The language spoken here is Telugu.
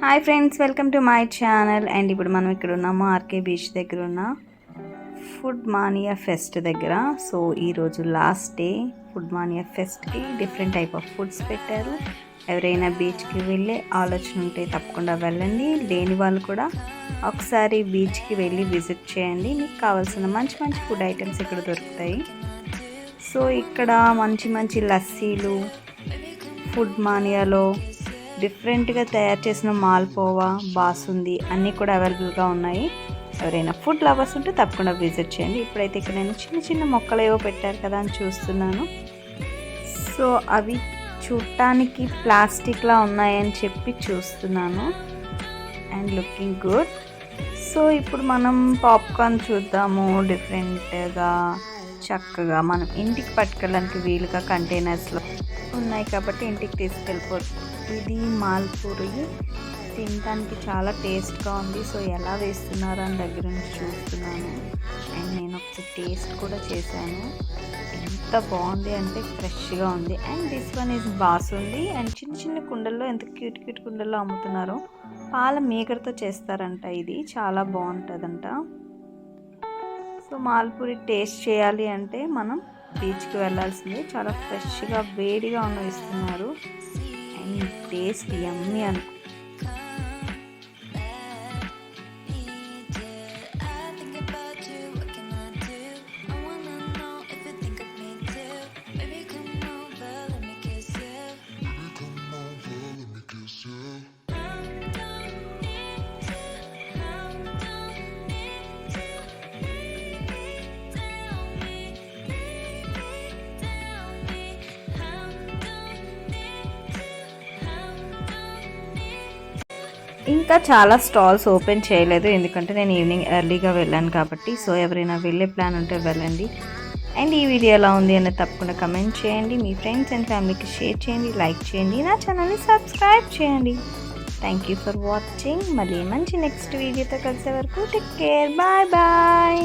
Hi friends welcome to my channel. And ఇప్పుడు మనం ఇక్కడ ఉన్నాము ఆర్కే బీచ్ దగ్గర ఉన్న ఫుడ్ మానియా ఫెస్ట్ దగ్గర. సో ఈరోజు లాస్ట్ డే ఫుడ్ మానియా ఫెస్ట్కి డిఫరెంట్ టైప్ ఆఫ్ ఫుడ్స్ పెట్టారు. ఎవరైనా బీచ్కి వెళ్ళే ఆలోచన ఉంటే తప్పకుండా వెళ్ళండి. లేని వాళ్ళు కూడా ఒకసారి బీచ్కి వెళ్ళి విజిట్ చేయండి. మీకు కావాల్సిన మంచి మంచి ఫుడ్ ఐటమ్స్ ఇక్కడ దొరుకుతాయి. సో ఇక్కడ మంచి మంచి లస్సీలు ఫుడ్ మానియాలో డిఫరెంట్గా తయారు చేసిన మాల్పోవా బాసుంది అన్నీ కూడా అవైలబుల్గా ఉన్నాయి. ఎవరైనా ఫుడ్ లవర్స్ ఉంటే తప్పకుండా విజిట్ చేయండి. ఇప్పుడైతే ఇక్కడ నేను చిన్న చిన్న మొక్కలు ఏవో పెట్టారు కదా అని చూస్తున్నాను. సో అవి చూడటానికి ప్లాస్టిక్లా ఉన్నాయని చెప్పి చూస్తున్నాను. And looking good. సో ఇప్పుడు మనం పాప్కార్న్ చూద్దాము. డిఫరెంట్గా చక్కగా మనం ఇంటికి పట్టుకెళ్ళడానికి వీలుగా కంటైనర్స్లో ఉన్నాయి కాబట్టి ఇంటికి తీసుకెళ్ళిపోవచ్చు ఇది మాల్పూరి తినడానికి చాలా టేస్ట్గా ఉంది. సో ఎలా వేస్తున్నారు అని దగ్గర నుంచి చూస్తున్నాను. అండ్ నేను ఒకసారి టేస్ట్ కూడా చేశాను. ఎంత బాగుంది అంటే ఫ్రెష్గా ఉంది. And this one is basundi and చిన్న చిన్న కుండల్లో ఎంత క్యూట్ క్యూట్ కుండల్లో అమ్ముతున్నారు పాల మీగడతో చేస్తారంట ఇది. చాలా బాగుంటుందంట. సో మాల్పూరి టేస్ట్ చేయాలి అంటే మనం బీచ్కి వెళ్ళాల్సిందే. చాలా ఫ్రెష్గా వేడిగా ఉన్న ఇస్తున్నారు అండ్ టేస్ట్ యమ్మీ ఇంకా చాలా స్టాల్స్ ఓపెన్ చేయలేదు ఎందుకంటే నేను ఈవినింగ్ ఎర్లీగా వెళ్ళాను కాబట్టి. సో ఎవరైనా వెళ్ళే ప్లాన్ ఉంటే వెళ్ళండి. అండ్ ఈ వీడియో ఎలా ఉంది అనేది తప్పకుండా కమెంట్ చేయండి. మీ ఫ్రెండ్స్ అండ్ ఫ్యామిలీకి షేర్ చేయండి లైక్ చేయండి. నా ఛానల్ని సబ్స్క్రైబ్ చేయండి. థ్యాంక్ యూ ఫర్ వాచింగ్ మళ్ళీ మంచి నెక్స్ట్ వీడియోతో కలిసే వరకు టేక్ కేర్ బాయ్ బాయ్